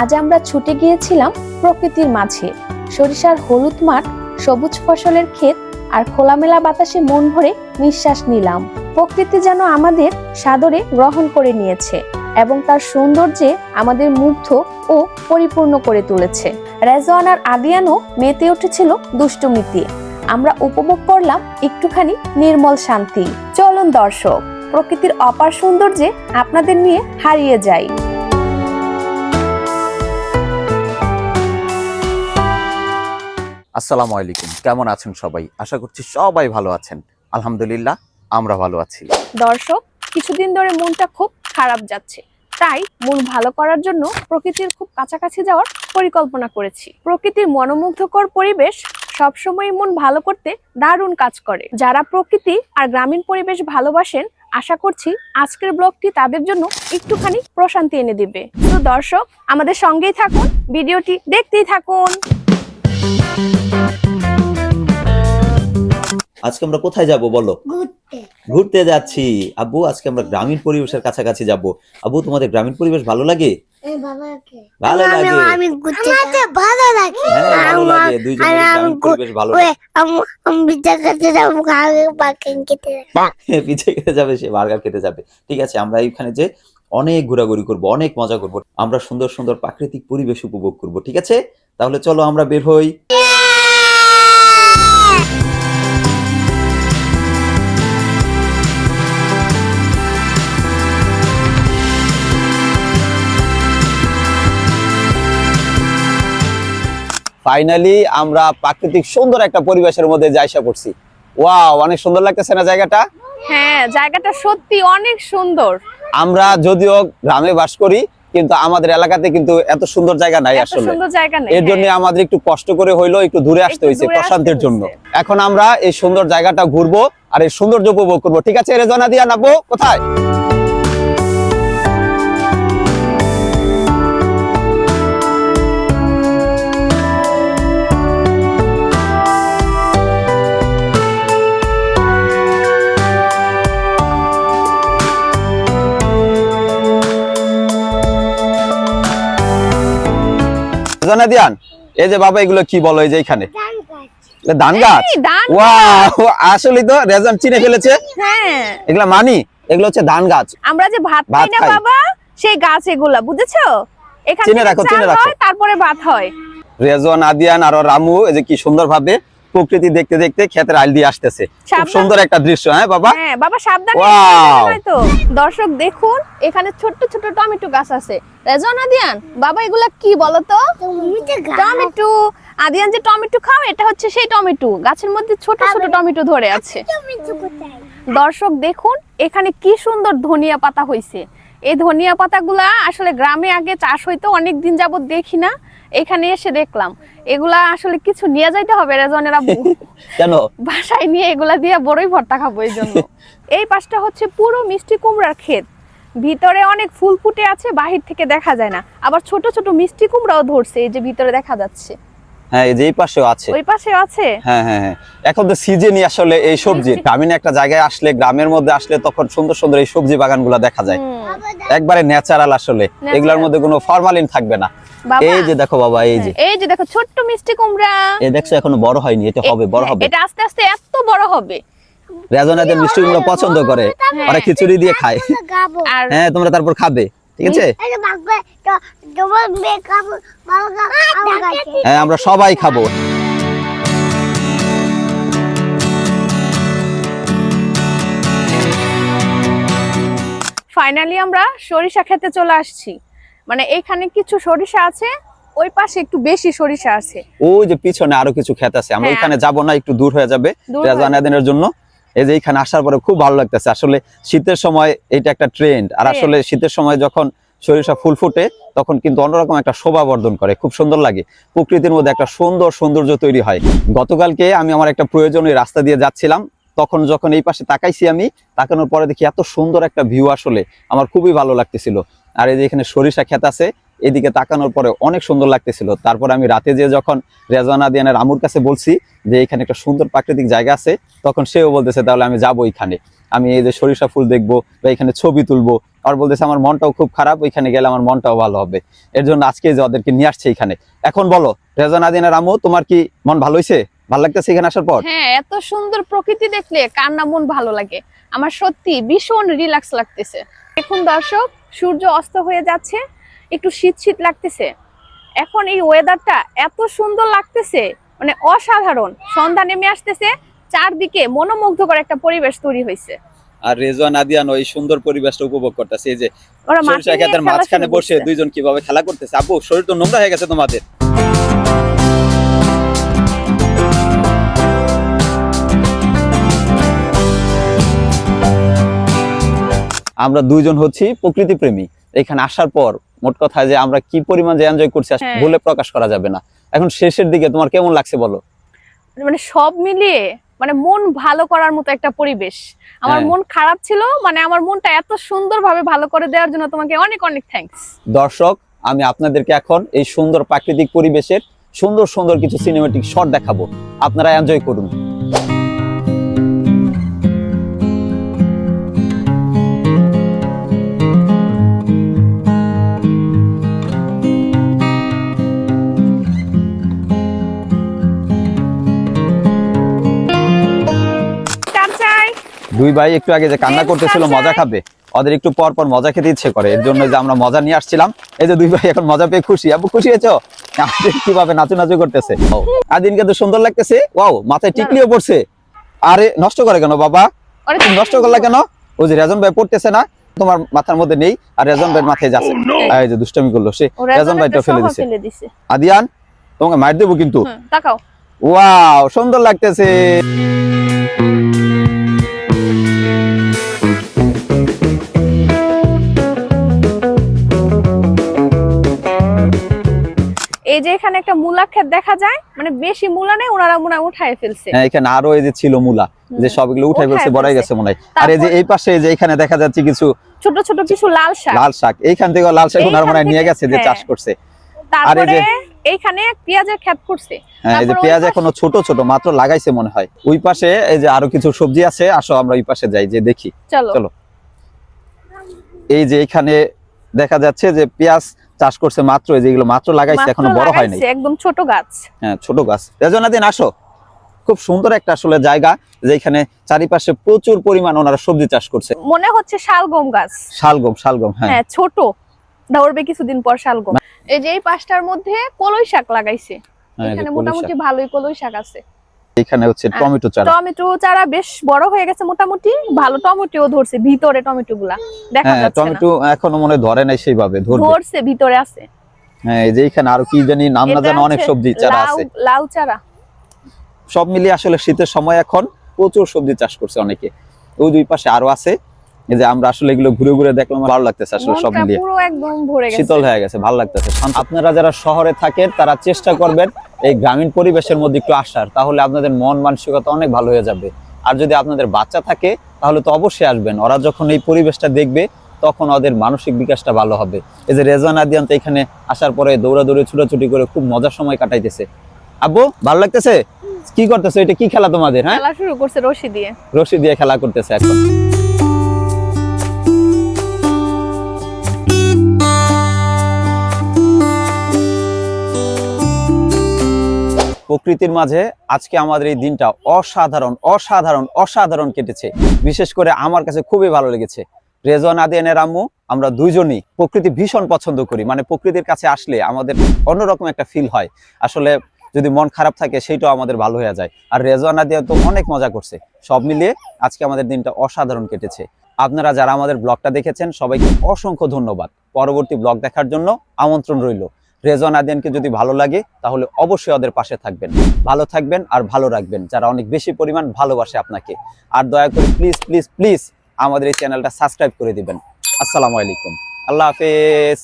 আজ আমরা ছুটে গিয়েছিলাম প্রকৃতির মাঝে। সরিষার হলুদ মাঠ, সবুজ ফসলের ক্ষেত আর খোলামেলা বাতাসে মন ভরে নিঃশ্বাস নিলাম। প্রকৃতি যেন আমাদের সাদরে গ্রহণ করে নিয়েছে এবং তার সৌন্দর্যে আমাদের মুগ্ধ ও পরিপূর্ণ করে তুলেছে। রেজওয়ান আর আদিয়ানও মেতে উঠেছিল দুষ্টুমিতে আমরা উপভোগ করলাম একটুখানি নির্মল শান্তি। চলুন দর্শক, প্রকৃতির অপার সৌন্দর্যে আপনাদের নিয়ে হারিয়ে যাই। আসসালামু আলাইকুম। কেমন আছেন সবাই? আশা করছি সবাই ভালো আছেন। আলহামদুলিল্লাহ, আমরা ভালো আছি। দর্শক, কিছুদিন ধরে মনটা খুব খারাপ যাচ্ছে। তাই মন ভালো করার জন্য প্রকৃতির খুব কাছাকাছি যাওয়ার পরিকল্পনা করেছি। প্রকৃতির মনোমুগ্ধকর পরিবেশ সবসময় মন ভালো করতে দারুণ কাজ করে। যারা প্রকৃতি আর গ্রামীণ পরিবেশ ভালোবাসেন, আশা করছি আজকের ব্লগটি তাদের জন্য একটুখানি প্রশান্তি এনে দিবে। তো দর্শক, আমাদের সঙ্গেই থাকুন, ভিডিওটি দেখতেই থাকুন। আজকে আমরা কোথায় যাব বলো? ঘুরতে। ঘুরতে যাচ্ছি। আব্বু আজকে আমরা গ্রামীণ পরিবেশের কাছাকাছি যাব। আব্বু তোমাদের গ্রামীণ পরিবেশ ভালো লাগে? ভালো লাগে। আমি ঘুরতে আমাকে ভালো লাগে। হ্যাঁ ভালো লাগে। আমি গ্রামীণ পরিবেশ ভালো লাগে। আমি আমি বিচার করতে যাব খেতে খেতে যাবে সে বার্গার খেতে যাবে। ঠিক আছে আমরা এইখানে যে অনেক ঘোরাঘুরি করব অনেক মজা করব। আমরা সুন্দর সুন্দর প্রাকৃতিক পরিবেশ উপভোগ করব ঠিক আছে? তাহলে চলো আমরা বের হই। ফাইনালি আমরা প্রাকৃতিক সুন্দর একটা পরিবেশের মধ্যে যাইসা পড়ছি। ওয়াও অনেক সুন্দর লাগতেছে না জায়গাটা? হ্যাঁ জায়গাটা সত্যি অনেক সুন্দর। আমরা যদিও গ্রামে বাস করি কিন্তু আমাদের এলাকাতে কিন্তু এত সুন্দর জায়গা নাই আসলে। এর জন্য হ্যাঁ। আমাদের একটু কষ্ট করে হইল একটু দূরে আসতে হয়েছে প্রশান্তের প্রশান্তির জন্য। এখন আমরা এই সুন্দর জায়গাটা ঘুরবো আর এই সৌন্দর্য উপভোগ করব। ঠিক আছে রেজনা দিয়া নাবো কোথায়? রেজনা দিয়ান এই যে বাবা এগুলো কি বলো? এই যে এখানে। ধান গাছ ওয়াও আসলে তো রেজন চিনে ফেলেছে। হ্যাঁ। এগুলা মানি? এগুলো হচ্ছে ধান গাছ আমরা যে ভাত ভাত খাই। না বাবা সেই গাছ এগুলা বুঝেছ? এখানে চিনে রাখো, চিনে রাখো। তারপরে ভাত হয়। রেজন আদিয়ান আর রামু এই যে কি সুন্দর ভাবে প্রকৃতি দেখতে দেখতে ক্ষেতের আইল দিয়ে আসতেছে। খুব সুন্দর একটা দৃশ্য হ্যাঁ বাবা? হ্যাঁ বাবা সাবধানে! তো। দর্শক দেখুন এখানে ছোট্ট ছোট টমেটো গাছ আছে। রেজন আদিয়ান বাবা এগুলা কি বলো তো টমেটো। আদিয়ান যে টমেটো খাও এটা হচ্ছে সেই টমেটো। গাছের মধ্যে ছোট ছোট টমেটো ধরে আছে। দর্শক দেখুন এখানে কি সুন্দর ধনিয়া পাতা হইছে। এই ধনিয়া পাতাগুলা আসলে গ্রামে আগে চাষ হইতো অনেক দিন যাবত দেখি না। এখানে এসে দেখলাম। এগুলা আসলে কিছু নিয়ে যাইতে হবে রেজনের আব্বু। কেন? বাসায় নিয়ে এগুলা দিয়ে বড়ই ভর্তা খাব এই জন্য। এই পাশটা হচ্ছে পুরো মিষ্টি কুমড়ার ক্ষেত। ভিতরে অনেক ফুল ফুটে আছে বাহির থেকে দেখা যায় না। আবার ছোট ছোট মিষ্টি কুমড়াও ধরছে এই যে ভিতরে দেখা যাচ্ছে। হ্যাঁ পাশেও আছে। ওই পাশে আছে? হ্যাঁ হ্যাঁ হ্যাঁ। এখন তো সিজনই আসলে এই সবজি। গ্রামীণ একটা জায়গায় আসলে গ্রামের মধ্যে আসলে তখন সুন্দর সুন্দর এই সবজি বাগানগুলো দেখা যায়। একবারে ন্যাচারাল আসলে। এগুলোর মধ্যে কোনো ফরমালিন থাকবে না। এই যে দেখো বাবা এই যে। এই যে দেখো ছোট্ট মিষ্টি কুমড়া। এই দেখছ এখনও বড় হয়নি এটা হবে বড় হ্যাঁ, হবে। এটা আস্তে আস্তে এত বড় হবে। রেজনাদের মিষ্টিগুলো পছন্দ করে। ওরা খিচুড়ি দিয়ে খায়। হ্যাঁ তোমরা তারপর খাবে। ঠিক আছে? হ্যাঁ আমরা সবাই খাব। ফাইনালি আমরা সরিষা খেতে চলে আসছি। মানে এখানে কিছু সরিষা আছে ওই পাশে একটু বেশি সরিষা আছে। ওই যে পিছনে আরও কিছু ক্ষেত আছে আমরা হ্যাঁ। ওইখানে যাব না একটু দূর হয়ে যাবে। দূর জন্য। এই যে এখানে আসার পরে খুব ভালো লাগতেছে। আসলে শীতের সময় এটা একটা ট্রেন্ড আর আসলে শীতের সময় যখন সরিষা ফুল ফুটে তখন কিন্তু অন্যরকম একটা শোভা বর্ধন করে খুব সুন্দর লাগে। প্রকৃতির মধ্যে একটা সুন্দর সৌন্দর্য তৈরি হয়। গতকালকে আমি আমার একটা প্রয়োজনীয় রাস্তা দিয়ে যাচ্ছিলাম তখন যখন এই পাশে তাকাইছি আমি তাকানোর পরে দেখি এত সুন্দর একটা ভিউ আসলে আমার খুবই ভালো লাগতেছিল। আর এই যে এখানে সরিষা ক্ষেত আছে এদিকে তাকানোর পরে অনেক সুন্দর লাগতেছিল। তারপর আমি রাতে যে যখন রেজানা দিয়ানের আমুর কাছে বলছি যে এখানে একটা সুন্দর প্রাকৃতিক জায়গা আছে, তখন সেও বলতেছে, তাহলে আমি যাব এখানে। আমি এই যে সরিষা ফুল দেখব বা এখানে ছবি তুলবো। আর বলতেছে, আমার মনটাও খুব খারাপ, ওইখানে গেলে আমার মনটাও ভালো হবে। এর জন্য আজকে যে ওদেরকে নিয়ে আসছে এখানে। এখন বলো রেজন আদিনের আমু তোমার কি মন ভালো হয়েছে ভালো লাগতেছে এখানে আসার পর? হ্যাঁ এত সুন্দর প্রকৃতি দেখলে কার না মন ভালো লাগে। আমার সত্যি ভীষণ রিল্যাক্স লাগতেছে। এখন দর্শক, সূর্য অস্ত হয়ে যাচ্ছে, একটু শীত শীত লাগতেছে। এখন এই ওয়েদারটা এত সুন্দর লাগতেছে মানে অসাধারণ। সন্ধ্যা নেমে আসতেছে চারদিকে মনোমুগ্ধকর একটা পরিবেশ তৈরি হয়েছে। আর রেজওয়ান আদিয়ান ওই সুন্দর পরিবেশটা উপভোগ করতেছে। এই যে সরিষা ক্ষেতের মাঝখানে বসে দুইজন কীভাবে খেলা করতেছে? আব্বু শরীর তো নোংরা হয়ে গেছে তোমাদের। আমরা দুইজন হচ্ছি প্রকৃতি প্রেমী এখানে আসার পর মোট কথা যে আমরা কি পরিমাণ যে এনজয় করছি হ্যাঁ। বলে প্রকাশ করা যাবে না। এখন শেষের দিকে তোমার কেমন লাগছে বলো? মানে সব মিলিয়ে মানে মন ভালো করার মতো একটা পরিবেশ। আমার হ্যাঁ। মন খারাপ ছিল মানে আমার মনটা এত সুন্দরভাবে ভালো করে দেওয়ার জন্য তোমাকে অনেক অনেক থ্যাঙ্কস দর্শক আমি আপনাদেরকে এখন এই সুন্দর প্রাকৃতিক পরিবেশের সুন্দর সুন্দর কিছু সিনেমেটিক শট দেখাবো। আপনারা এনজয় করুন। দুই ভাই একটু আগে যে কান্না করতেছিল মজা খাবে। ওদের একটু পর পর মজা খেতে ইচ্ছে করে। এর জন্য যে আমরা মজা নিয়ে আসছিলাম এই যে দুই ভাই এখন মজা পেয়ে খুশি। আপু খুশি হয়েছো? আমাদের কীভাবে নাচু নাচু করতেছে? ও, আদিনকে তো সুন্দর লাগতেছে। ওয়াও মাথায় টিকলিও পড়ছে। আরে নষ্ট করে কেন বাবা? তুমি নষ্ট করলা কেন? ওই যে রেজন ভাই পড়তেছে না তোমার মাথার মধ্যে নেই আর রেজন ভাইয়ের মাথায় যাচ্ছে। এই যে দুষ্টামি করল সে। রেজন ভাইটা ফেলে দিছে। আদিয়ান তোমাকে মার দেবো কিন্তু। তাকাও। ওয়াও সুন্দর লাগতেছে। এই যে এখানে একটা মূলা ক্ষেত দেখা যায় মানে বেশি মূলা নেই ওনারা মনে উঠায় ফেলছে। হ্যাঁ, এখানে আরও এই যে ছিল মূলা যে সবগুলো উঠে উঠায় ফেলছে বড়াই গেছে মনে হয়। আর এই যে এই পাশে এই যে এখানে দেখা যাচ্ছে কিছু ছোট ছোট কিছু লাল শাক। লাল শাক এইখান থেকে লাল শাক ওনার মনে নিয়ে গেছে যে। চাষ করছে। তারপরে যে- এইখানে পেঁয়াজের ক্ষেত করছে। হ্যাঁ এই যে পেঁয়াজ এখনও ছোট ছোট মাত্র লাগাইছে মনে হয়। ওই পাশে এই যে আরও কিছু সবজি আছে আসো আমরা ওই পাশে যাই যে দেখি। চলো। চলো। এই যে এখানে দেখা যাচ্ছে যে পেঁয়াজ চাষ করছে মাত্র এই যেগুলো মাত্র লাগাইছে এখনও বড় হয় নাই একদম ছোট গাছ। হ্যাঁ ছোট গাছ। রেজনা দিন আসো। খুব সুন্দর একটা আসলে জায়গা যেখানে চারিপাশে প্রচুর পরিমাণ ওনারা সবজি চাষ করছে। মনে হচ্ছে শালগম গাছ। শালগম শালগম হ্যাঁ। হ্যাঁ ছোট। ধরবে কিছুদিন পর শালগম। এই যে এই পাশটার মধ্যে কলই শাক লাগাইছে। হ্যাঁ, এখানে মোটামুটি ভালোই কলই শাক আছে। এখানে হচ্ছে টমেটো চারা। টমেটো চারা বেশ বড় হয়ে গেছে মোটামুটি। ভালো টমেটো ধরছে ভিতরে টমেটো গুলা দেখা হ্যাঁ যাচ্ছে টমেটো এখনও মনে ধরে নাই সেইভাবে ধরছে ভিতরে আছে। হ্যাঁ এই যে এখানে আরও কি জানি নাম না জানা অনেক সবজি চারা আছে। লাউ চারা। সব মিলিয়ে আসলে শীতের সময় এখন প্রচুর সবজি চাষ করছে অনেকে। ওই দুই পাশে আরও আছে। এই যে আমরা আসলে এগুলো ঘুরে ঘুরে দেখলাম ভালো লাগতেছে আসলে সব মিলিয়ে। পুরো একদম ভরে গেছে। শীতল হয়ে গেছে ভালো লাগতেছে। আপনারা যারা শহরে থাকেন তারা চেষ্টা করবেন এই গ্রামীণ পরিবেশের মধ্যে একটু আসার তাহলে আপনাদের মন মানসিকতা অনেক ভালো হয়ে যাবে। আর যদি আপনাদের বাচ্চা থাকে তাহলে তো অবশ্যই আসবেন। ওরা যখন এই পরিবেশটা দেখবে তখন ওদের মানসিক বিকাশটা ভালো হবে। এই যে রেজওয়ান আদিয়ান তো এখানে আসার পরে দৌড়াদৌড়ি ছুটাছুটি করে খুব মজার সময় কাটাইতেছে। আব্বু ভালো লাগতেছে? কি করতেছে? এটা কি খেলা তোমাদের হ্যাঁ? খেলা শুরু করছে রশি দিয়ে। রশি দিয়ে খেলা করতেছে এখন। প্রকৃতির মাঝে আজকে আমাদের এই দিনটা অসাধারণ অসাধারণ অসাধারণ কেটেছে। বিশেষ করে আমার কাছে খুবই ভালো লেগেছে। রেজওয়ান আদিয়ানের আম্মু, আমরা দুইজনই প্রকৃতি ভীষণ পছন্দ করি। মানে প্রকৃতির কাছে আসলে আমাদের অন্যরকম একটা ফিল হয়। আসলে যদি মন খারাপ থাকে, সেইটাও আমাদের ভালো হয়ে যায়। আর রেজওয়ান আদিয়া তো অনেক মজা করছে। সব মিলিয়ে আজকে আমাদের দিনটা অসাধারণ কেটেছে। আপনারা যারা আমাদের ব্লগটা দেখেছেন, সবাইকে অসংখ্য ধন্যবাদ। পরবর্তী ব্লগ দেখার জন্য আমন্ত্রণ রইল। রেজন আদিয়ানকে যদি ভালো লাগে, তাহলে অবশ্যই ওদের পাশে থাকবেন। ভালো থাকবেন আর ভালো রাখবেন, যারা অনেক বেশি পরিমাণ ভালোবাসে আপনাকে। আর দয়া করে প্লিজ প্লিজ প্লিজ আমাদের এই চ্যানেলটা সাবস্ক্রাইব করে দিবেন। আসসালামু আলাইকুম। আল্লাহ হাফেজ।